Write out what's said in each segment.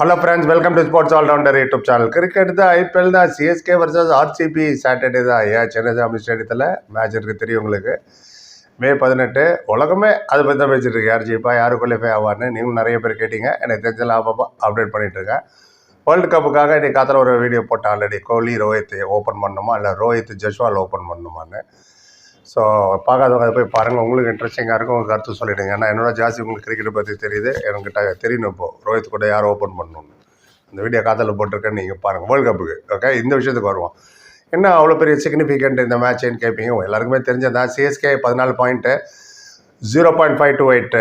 Hello friends welcome to sports allrounder YouTube channel cricket தான் IPL தான் CSK versus RCB Saturday தான் ஐயா சென்னை ஜாமி ஸ்டேடியத்தில் மேட்ச் இருக்குது தெரியும் உங்களுக்கு. மே பதினெட்டு உலகமே அதை பற்றி தான் பேசிட்டு இருக்கு. யார் ஜெயிப்பா யார் குவாலிஃபை ஆவார்னு நீங்களும் நிறைய பேர் கேட்டீங்க. எனக்கு தெரிஞ்சலாம் அப்பப்போ அப்டேட் பண்ணிட்டுருக்கேன் வேர்ல்டு கப்புக்காக இன்னைக்கு காத்தில் ஒரு வீடியோ போட்டேன் ஆல்ரெடி கோலி ரோஹித் ஓப்பன் பண்ணணுமா? இல்லை ரோஹித் ஜஸ்வால் ஓப்பன் பண்ணணுமான்னு. ஸோ பார்க்காதவங்க அதை போய் பாருங்கள் உங்களுக்கு இன்ட்ரெஸ்டிங்காக இருக்கும். உங்கள் கருத்து சொல்லிவிடுங்க ஏன்னா என்னோட ஜாஸ்தி உங்களுக்கு கிரிக்கெட்டை பற்றி தெரியுது. என்கிட்ட தெரியணும் இப்போது ரோஹித் கூட யார் ஓப்பன் பண்ணணும்னு. அந்த வீடியோ காத்தில் போட்டிருக்கேன்னு நீங்கள் பாருங்கள் வேர்ல்டு கப்புக்கு ஓகே இந்த விஷயத்துக்கு வருவோம். என்ன அவ்வளோ பெரிய சிக்னிஃபிகண்ட் இந்த மேட்ச்னு கேட்பீங்க எல்லாருக்குமே தெரிஞ்சதான் சிஎஸ்கே பதினாலு point zero point five two eight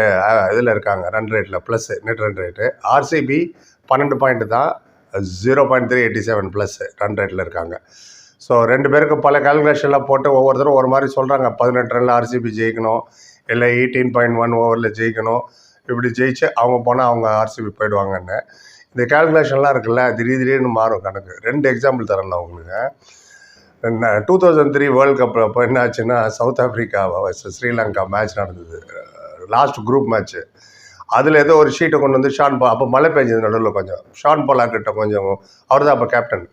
இதில் இருக்காங்க. ரன் ரேட்டில் plus net run rate RCB பன்னெண்டு பாயிண்ட்டு தான். Zero point three eighty seven plus run ரேட்டில் இருக்காங்க. ஸோ ரெண்டு பேருக்கு பல கால்குலேஷன்லாம் போட்டு ஒவ்வொருத்தரும் ஒரு மாதிரி சொல்கிறாங்க பதினெட்டு ரனில் ஆர்சிபி ஜெயிக்கணும். இல்லை எயிட்டீன் பாயிண்ட் ஒன் ஓவரில் ஜெயிக்கணும். இப்படி ஜெயிச்சு அவங்க போனால் அவங்க ஆர்சிபி போயிடுவாங்கன்னு. இந்த கால்குலேஷன்லாம் இருக்குல்ல திடீர் திடீர்னு மாறும் கணக்கு. ரெண்டு எக்ஸாம்பிள் தரேன் நான் உங்களுக்கு. டூ தௌசண்ட் த்ரீ வேர்ல்டு கப்பில் இப்போ என்ன ஆச்சுன்னா சவுத் ஆஃப்ரிக்கா ஸ்ரீலங்கா மேட்ச் நடந்தது. லாஸ்ட் குரூப் மேட்ச்சு அதில் ஏதோ ஒரு ஷீட்டை கொண்டு வந்து ஷான் பா அப்போ மழை பெஞ்சது நடுவில் கொஞ்சம். ஷான் பலாக்கிட்ட கொஞ்சம் அவர் தான் அப்போ கேப்டன்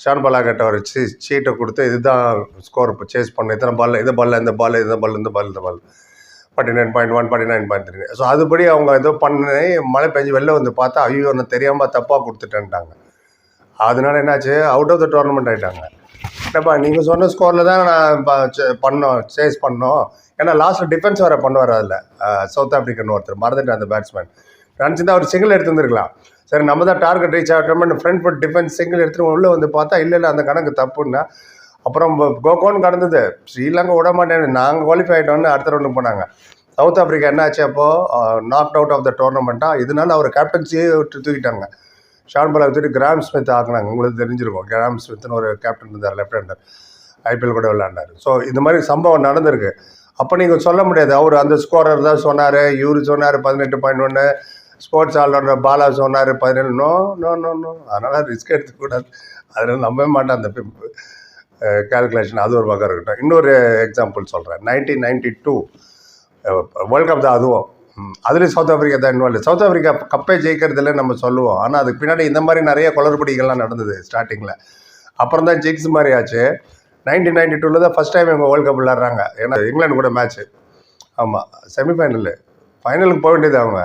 ஷான் பலாகட்டை ஒரு சீ கொடுத்து இதுதான் ஸ்கோர் இப்போ சேஸ் பண்ண இத்தனை பால் இந்த பால் இந்த பால் இந்த பால் இந்த பால் இந்த ball forty nine point one forty nine point three so அதுபடி அவங்க ஏதோ பண்ணி மழை பெஞ்சு வெளில வந்து பார்த்தா ஐயோ ஒன்று தெரியாமல் தப்பாக கொடுத்துட்டேன்ட்டாங்க. அதனால என்னாச்சு? அவுட் ஆஃப் த டோர்னமெண்ட் ஆகிட்டாங்க என்னப்பா நீங்கள் சொன்ன ஸ்கோரில் தான் நான் சே- பண்ணோம் சேஸ் பண்ணோம். ஏன்னா லாஸ்ட்டில் டிஃபென்ஸ் வேறு பண்ணுவார் அதில். சவுத் ஆஃப்ரிக்கன் ஒருத்தர் மறந்துட்டு அந்த பேட்ஸ்மேன் நினச்சிருந்தா அவர் சிங்கிள் எடுத்துருந்துருக்கலாம். சரி நம்ம தான் டார்கெட் ரீச் ஆகிட்டோம்னு ஃப்ரண்ட் ஃபுட் டிஃபென்ஸ் சிங்கிள் எடுத்துகிட்டு உள்ளே வந்து பார்த்தா இல்லை இல்லை அந்த கணக்கு தப்புன்னா அப்புறம் கோகோன்னு கடந்தது. ஸ்ரீலங்கா விட மாட்டேன் நாங்கள் குவாலிஃபை ஆகிட்டோன்னு அடுத்த ரவுண்டு போனாங்க. சவுத் ஆஃப்ரிக்கா என்ன ஆச்சு அப்போது நாக் அவுட் ஆஃப் த டோர்னமெண்ட்டாக இதனால அவர் கேப்டன்சியே விட்டு தூக்கிட்டாங்க. ஷான் பாலா விட்டுட்டு கிராம் ஸ்மித் ஆக்குனாங்க. உங்களுக்கு தெரிஞ்சிருக்கும். கிராம் ஸ்மித்னு ஒரு கேப்டன் இருந்தார் லெஃப்ட் ஹேண்டர் ஐபிஎல் கூட விளையாண்டார். ஸோ இந்த மாதிரி சம்பவம் நடந்திருக்கு. அப்போ நீங்கள் சொல்ல முடியாது. அவர் அந்த ஸ்கோரர் தான் சொன்னார். இவரு சொன்னார் பதினெட்டு பாயிண்ட் ஒன்று ஸ்போர்ட்ஸ் ஆல்ரவுண்டர் பாலா சொன்னார் பதினேழு நோ நோ நோ நோ அதனால் ரிஸ்க் எடுத்துக்கூடாது. அதில் நம்பவே மாட்டேன் அந்த கேல்குலேஷன் அது ஒரு பக்கம் இருக்கட்டும். இன்னொரு எக்ஸாம்பிள் சொல்கிறேன் nineteen ninety two world cup தான் அதுவும். அதுலேயும் சவுத் ஆஃப்ரிக்கா தான் இன்வால்வ் சவுத் ஆஃப்ரிக்கா கப்பே ஜெயிக்கிறதுல நம்ம சொல்லுவோம். ஆனால் அதுக்கு பின்னாடி இந்த மாதிரி நிறைய குளறுபடிகள்லாம் நடந்தது ஸ்டார்டிங்கில் அப்புறம் தான் ஜெயிக்ஸ் மாதிரி ஆச்சு. நைன்டீன் நைன்டி டூவில் தான் ஃபஸ்ட் டைம் இவங்க வேர்ல்ட் கப் விளாட்றாங்க ஏன்னா இங்கிலாந்து கூட மேட்ச்சு ஆமாம் செமிஃபைனலு ஃபைனலுக்கு போக வேண்டியது அவங்க.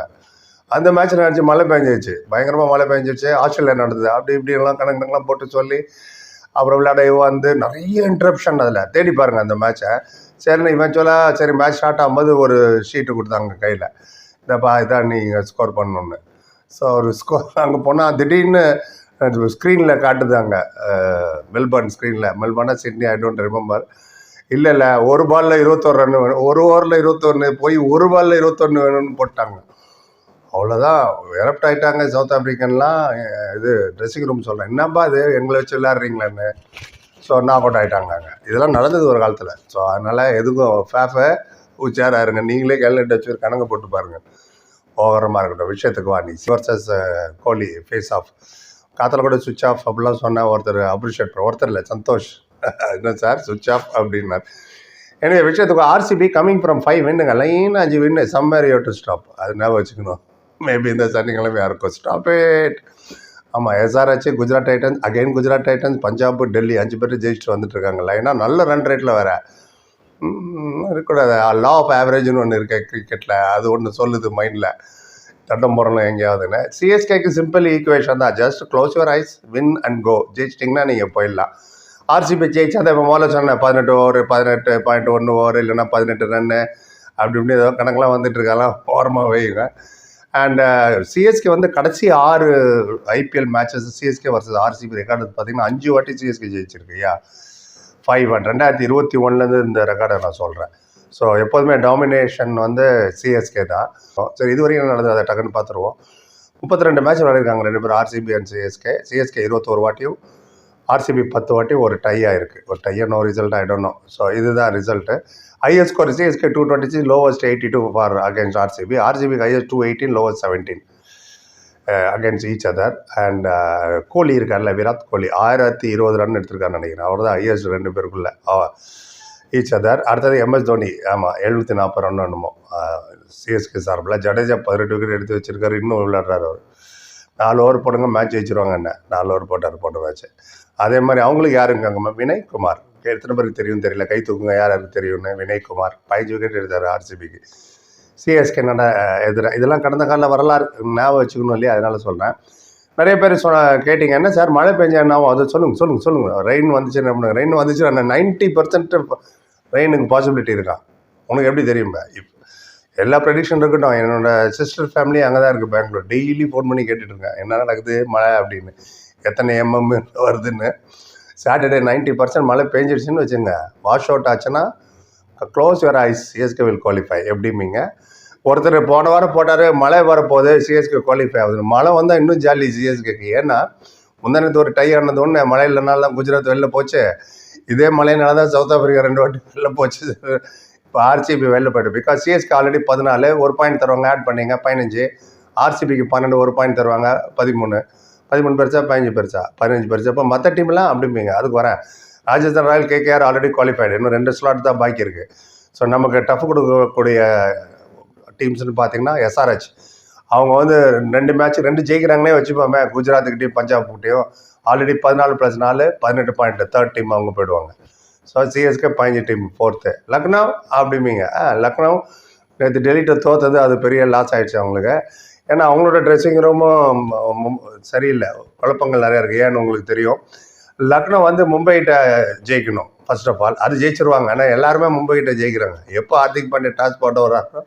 அந்த மேட்ச் நினச்சி மழை பெஞ்சிச்சு பயங்கரமாக மழை பெஞ்சிச்சு ஆஸ்திரேலியா நடந்தது. அப்படி இப்படி எல்லாம் கணக்கு கணக்கெல்லாம் போட்டு சொல்லி அப்புறம் விளையாட வந்து நிறைய இன்ட்ரப்ஷன் அதில். தேடி பாருங்கள் அந்த மேட்ச்சை சரி இவென்ச்சுவலாக சரி மேட்ச் ஸ்டார்ட் ஆகும்போது ஒரு ஷீட்டு கொடுத்தாங்க கையில். இந்தப்பா இதான் நீங்கள் ஸ்கோர் பண்ணணுன்னு ஸோ ஒரு ஸ்கோர் அங்கே போனால் திடீர்னு ஸ்க்ரீனில் காட்டுது அங்கே. மெல்பர்ன் ஸ்க்ரீனில் மெல்பர்னா சிட்னி ஐ டோன்ட் ரிமெம்பர் இல்லை இல்லை ஒரு பாலில் இருபத்தொரு ரன் வேணும் ஒரு ஓவரில் இருபத்தொன்று போய் ஒரு பாலில் இருபத்தொன்று வேணும்னு போட்டாங்க. அவ்வளோதான் எரப்ட் ஆகிட்டாங்க சவுத் ஆஃப்ரிக்கன்லாம் இது ட்ரெஸ்ஸிங் ரூம் சொல்கிறேன் என்னப்பா இது? எங்களை வச்சு விளையாடுறீங்களான்னு. ஸோ நாக் அவுட் ஆகிட்டாங்க அங்கே. இதெல்லாம் நடந்தது ஒரு காலத்தில். ஸோ அதனால் எதுக்கும் ஃபேஃபை உச்சாராக இருங்க. நீங்களே கேல்குலேட் வச்சு ஒரு கணக்கு போட்டு பாருங்கள் ஓவரமாக இருக்கட்டும். விஷயத்துக்கு வா நீ. வர்சஸ் கோலி ஃபேஸ் ஆஃப் காத்தில் கூட சுவிட்ச் ஆஃப் அப்படிலாம் சொன்ன ஒருத்தர் அப்ரிஷியேட் ஒருத்தர் இல்லை சந்தோஷ். என்ன சார் சுவிட்ச் ஆஃப் அப்படின்னார். எனவே விஷயத்துக்கு ஆர்சிபி கம்மிங் ஃப்ரம் ஃபைவ் வின்னுங்க லைன் அஞ்சு win. Summer you to stop அது ஞாபகம் வச்சுக்கணும். மேபி இந்த சனிக்கிழமை யாருக்கும் ஸ்டாப் இட் ஆமாம் SRH Gujarat Titans again Gujarat Titans Punjab Delhi அஞ்சு பேர் ஜெயிச்சுட்டு வந்துட்டுருக்காங்க. லைனாக நல்ல ரன் ரேட்டில் வேறு. இருக்கக்கூடாது. லா ஆஃப் ஆவரேஜ்னு ஒன்று இருக்குது கிரிக்கெட்டில் அது ஒன்று சொல்லுது மைண்டில் தட்டம் போடணும் எங்கேயாவதுன்னு. சிஎஸ்கேக்கு சிம்பிள் ஈக்குவேஷன் தான். Just close your eyes win and go ஜெயிச்சிட்டிங்கன்னா நீங்கள் போயிடலாம். ஆர்சிபி ஜெயிச்சா அதை இப்போ முதல்ல சொன்னேன் பதினெட்டு ஓவர் பதினெட்டு பாயிண்ட் ஒன்று ஓவர் இல்லைன்னா பதினெட்டு ரன்னு அப்படி இப்படி ஏதோ கணக்கெலாம் வந்துட்டு இருக்கலாம் ஓரமாக வைங்க அண்ட் சிஎஸ்கே uh, வந்து கடைசி ஆறு IPL matches CSK versus RCB record பார்த்தீங்கன்னா அஞ்சு வாட்டி சிஎஸ்கே ஜெயிச்சிருக்கு ஐயா. ஃபைவ் ஒன் ரெண்டாயிரத்தி இருபத்தி ஒன்றுலேருந்து இந்த ரெக்கார்டை நான் சொல்கிறேன் ஸோ எப்போதுமே டாமினேஷன் வந்து சிஎஸ்கே தான். சரி இது வரைக்கும் நடந்தது? அதை டக்குன்னு பார்த்துருவோம் முப்பத்தி ரெண்டு மேட்ச் விளையாடிருக்காங்க ரெண்டு பேரும் ஆர்சிபி அண்ட் சிஎஸ்கே சிஎஸ்கே இருபத்தோரு வாட்டியும் ஆர்சிபி பத்து வாட்டி ஒரு டை ஆயிருக்கு ஒரு டையை நோ ரிசல்ட் ஆகிடணும் ஸோ இதுதான் result highest score CSK two twenty six lowest eighty two for against RCB RCB highest two eighteen lowest seventeen against each other and Kohli இருக்கார்ல விராட் கோலி. ஆயிரத்தி இருபது ரன் எடுத்திருக்காருன்னு நினைக்கிறேன். அவர் தான் ஹையஸ்ட் ரெண்டு பேருக்குள்ள uh, ஈச் அதர் அடுத்தது எம்எஸ் தோனி ஆமாம் எழுநூற்றி நாற்பது ரன் என்னமோ uh, சிஎஸ்கே சார்பில். ஜடேஜா பதினெட்டு விக்கெட் எடுத்து வச்சிருக்காரு. இன்னும் விளையாடுறாரு அவர். நாலு ஓவர் போடுங்க மேட்ச் ஜெயிச்சிருவாங்க என்ன? நாலு ஓவர் போட்டார் போட்ட மேட்ச் அதே மாதிரி அவங்களுக்கு யாருங்க வினய்குமார். எத்தனை பேருக்கு தெரியும் தெரியல. கை தூக்குங்க யார் யாருக்கு தெரியும்னு? வினய்குமார். பதினஞ்சு விக்கெட் எடுத்தார் ஆர்சிபிக்கு சிஎஸ்கே நட எதிராக இதெல்லாம் கடந்த கால வரலாறு ஞாபகம் வச்சுக்கணும் இல்லையா? அதனால சொல்கிறேன் நிறைய பேர் சொன்ன கேட்டிங்க என்ன சார் மழை பெஞ்சா என்ன அதை சொல்லுங்கள் சொல்லுங்கள் சொல்லுங்கள் ரெயின் வந்துச்சு என்ன பண்ணுங்க? ரெயின் வந்துச்சு நைன்ட்டி பர்சன்ட் ரெயினுக்கு பாசிபிலிட்டி இருக்கான் உனக்கு எப்படி தெரியும் இப்போ எல்லா ப்ரெடிக்ஷன் இருக்கட்டும். என்னோட சிஸ்டர் ஃபேமிலி அங்கே தான் இருக்குது பெங்களூர். டெய்லி ஃபோன் பண்ணி கேட்டுட்ருக்கேன் என்ன நடக்குது? மழை அப்படின்னு. எத்தனை எம்எம் வருதுன்னு. சாட்டர்டே நைன்ட்டி பர்சன்ட் மழை பெஞ்சிடுச்சுன்னு வச்சுங்க. வாஷ் அவுட் ஆச்சுன்னா close your eyes CSK will qualify எப்படிமிங்க ஒருத்தர் போன வாரம் போட்டார் மழை வரப்போகுது சிஎஸ்கே குவாலிஃபை ஆகுது மழை வந்தால் இன்னும் ஜாலி சிஎஸ்கேக்கு ஏன்னா முந்தானத்து ஒரு டை ஆனது ஒன்று மழை இல்லைனால தான் குஜராத் வெளில போச்சு. இதே மழையினால தான் சவுத் ஆஃப்ரிக்கா ரெண்டு வாட்டி வெளில போச்சு. இப்போ ஆர்சிபி வெளில போய்ட்டு பிகாஸ் சிஎஸ்கே ஆல்ரெடி பதினாலு ஒரு பாயிண்ட் தருவாங்க ஆட் பண்ணீங்க பதினஞ்சு. ஆர்சிபிக்கு பன்னெண்டு ஒரு பாயிண்ட் தருவாங்க பதிமூணு. பதிமூணு பெருசா பதினஞ்சு பெருசா. பதினஞ்சு பெருசா. இப்போ மற்ற டீம்லாம் அப்படிம்பீங்க. அதுக்கு வரேன். Rajasthan Royal KKR already qualified இன்னும் ரெண்டு ஸ்லாட் தான் பாக்கி இருக்குது ஸோ நமக்கு டஃப் கொடுக்கக்கூடிய டீம்ஸ்னு பார்த்தீங்கன்னா எஸ்ஆர்ஹெச் அவங்க வந்து ரெண்டு மேட்ச் ரெண்டு ஜெயிக்கிறாங்கன்னே வச்சுப்போமே குஜராத்துக்கிட்டையும் பஞ்சாப்கிட்டையும் ஆல்ரெடி பதினாலு ப்ளஸ் நாலு பதினெட்டு பாயிண்ட் தேர்ட் டீம் அவங்க போயிடுவாங்க. ஸோ சிஎஸ்கே பதினஞ்சு டீம் ஃபோர்த்து லக்னோ அப்படிம்பீங்க. ஆ லக்னோ நேற்று டெல்லிட்ட தோத்தது அது பெரிய லாஸ் ஆகிடுச்சு அவங்களுக்கு. ஏன்னா அவங்களோட ட்ரெஸ்ஸிங் ரூமும் சரியில்லை. குழப்பங்கள் நிறையா இருக்குது ஏன்னு உங்களுக்கு தெரியும். லக்னோ வந்து மும்பைகிட்ட ஜெயிக்கணும் ஃபர்ஸ்ட் ஆஃப் ஆல் அது ஜெயிச்சிருவாங்க. ஆனால் எல்லாருமே மும்பைகிட்ட ஜெயிக்கிறாங்க. எப்போ ஹார்திக் பாண்டே டாஸ் போட்டு வர்றாங்க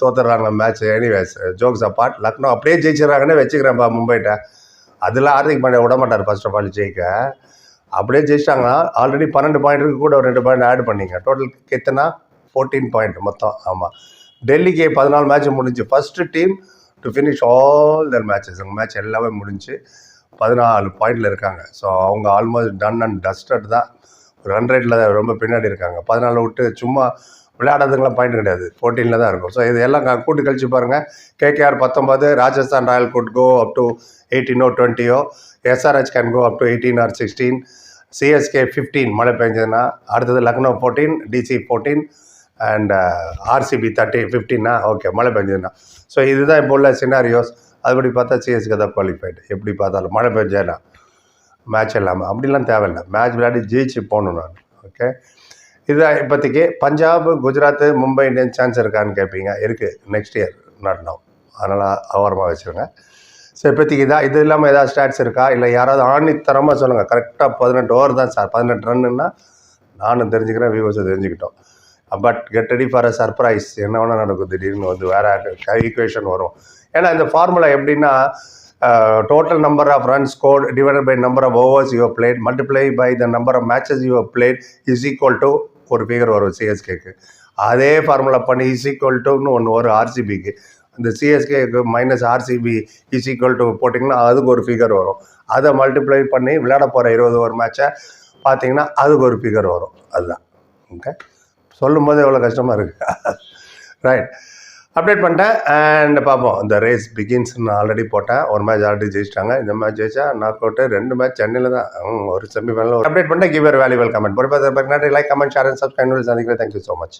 தோத்துறாங்க match anyways jokes apart Lucknow அப்படியே ஜெயிச்சிடறாங்கன்னு வச்சுக்கிறேன்ப்பா மும்பைகிட்ட. அதில் ஹார்திக் பாண்டே விட மாட்டார் ஃபர்ஸ்ட் ஆஃப் ஆல் ஜெயிக்க. அப்படியே ஜெயிச்சிட்டாங்கன்னா ஆல்ரெடி பன்னெண்டு பாயிண்ட்டுக்கு கூட ஒரு ரெண்டு பாயிண்ட் ஆட் பண்ணிங்க. டோட்டல் எத்தனா ஃபோர்டீன் பாயிண்ட் மொத்தம் ஆமாம் டெல்லிக்கு பதினாலு மேட்ச் முடிஞ்சு first team to finish all their matches அவங்க மேட்ச் எல்லாமே முடிஞ்சு பதினாலு பாயிண்டில் இருக்காங்க. ஸோ அவங்க ஆல்மோஸ்ட் டன் அண்ட் டஸ்டட் தான். ஒரு ஹண்ட்ரடில் ரொம்ப பின்னாடி இருக்காங்க. பதினாலு விட்டு சும்மா விளையாடுறதுங்களாம் பாயிண்ட் கிடையாது. ஃபோர்டீனில் தான் இருக்கும். ஸோ இது எல்லாம் கூட்டி கழிச்சு பாருங்கள் கேகேஆர் பத்தொம்பது Rajasthan Royal could go up to எயிட்டீனோ டுவெண்ட்டியோ SRH can go up to eighteen or sixteen CSK fifteen மழை பெஞ்சதுன்னா அடுத்தது Lucknow fourteen DC fourteen and RCB thirty ஃபிஃப்டீன்னா okay மழை பெஞ்சதுன்னா. ஸோ இதுதான் இப்போ உள்ள சினாரியோஸ் அதுபடி பார்த்தா சிஎஸ்கே தான் குவாலிஃபைடு எப்படி பார்த்தாலும் மழை பெஞ்சேன்னா மேட்ச் இல்லாமல் அப்படிலாம் தேவையில்லை. மேட்ச் விளையாடி ஜெயிச்சு போகணும் நான். ஓகே இதுதான் இப்போதைக்கு. பஞ்சாப் குஜராத் மும்பை இந்தியன் சான்ஸ் இருக்கான்னு கேட்பீங்க இருக்குது நெக்ஸ்ட் இயர் நாட் நவ் அதனால் அவரமாக வச்சுருங்க. ஸோ இப்போதைக்கு இதாக இது இல்லாமல் ஏதாவது ஸ்டாட்ஸ் இருக்கா? இல்லை யாராவது ஆணித்தரமாக சொல்லுங்கள் கரெக்டாக பதினெட்டு ஓவர் தான் சார் பதினெட்டு ரன்னுன்னா நானும் தெரிஞ்சுக்கிறேன் வியூவர்ஸும் தெரிஞ்சுக்கிட்டோம். But get ready for a surprise என்ன வேணால் நடக்கும் திடீர்னு வந்து வேறு ஈக்குவேஷன் வரும். ஏன்னா இந்த ஃபார்முலா எப்படின்னா total number of run score divided by number of overs you played multiply by the number of matches you played is equal to ஒரு ஃபிகர் வரும் சிஎஸ்கேக்கு அதே ஃபார்முலா பண்ணி இஸ் ஈக்குவல் டுன்னு ஒன்று வரும் ஆர்சிபிக்கு அந்த சிஎஸ்கேக்கு minus RCB is equal to போட்டிங்கன்னா அதுக்கு ஒரு ஃபிகர் வரும். அதை மல்டிப்ளை பண்ணி விளையாட போகிற இருபது ஒரு மேட்சை பார்த்தீங்கன்னா அதுக்கு ஒரு ஃபிகர் வரும். அதுதான். ஓகே சொல்லும் போது எவ்வளோ கஷ்டமாக இருக்குது ரைட் அப்டேட் பண்ணிட்டேன். அண்ட் பார்ப்போம். இந்த ரேஸ் பிகின்ஸ்னு ஆல்ரெடி போட்டேன். ஒரு மேட்ச் ஆல்ரெடி ஜெயிச்சிட்டாங்க. இந்த மேட்ச் ஜெயிச்சா நாக் அவுட்டு ரெண்டு மேட்ச் சென்னையில் தான். ஒரு செமிஃபைனல் அப்டேட் பண்ணிட்டேன். கிவ் வேல்யூவல் கமெண்ட் பொறுப்பாக like comment share and subscribe சந்திக்கிறேன். Thank you so much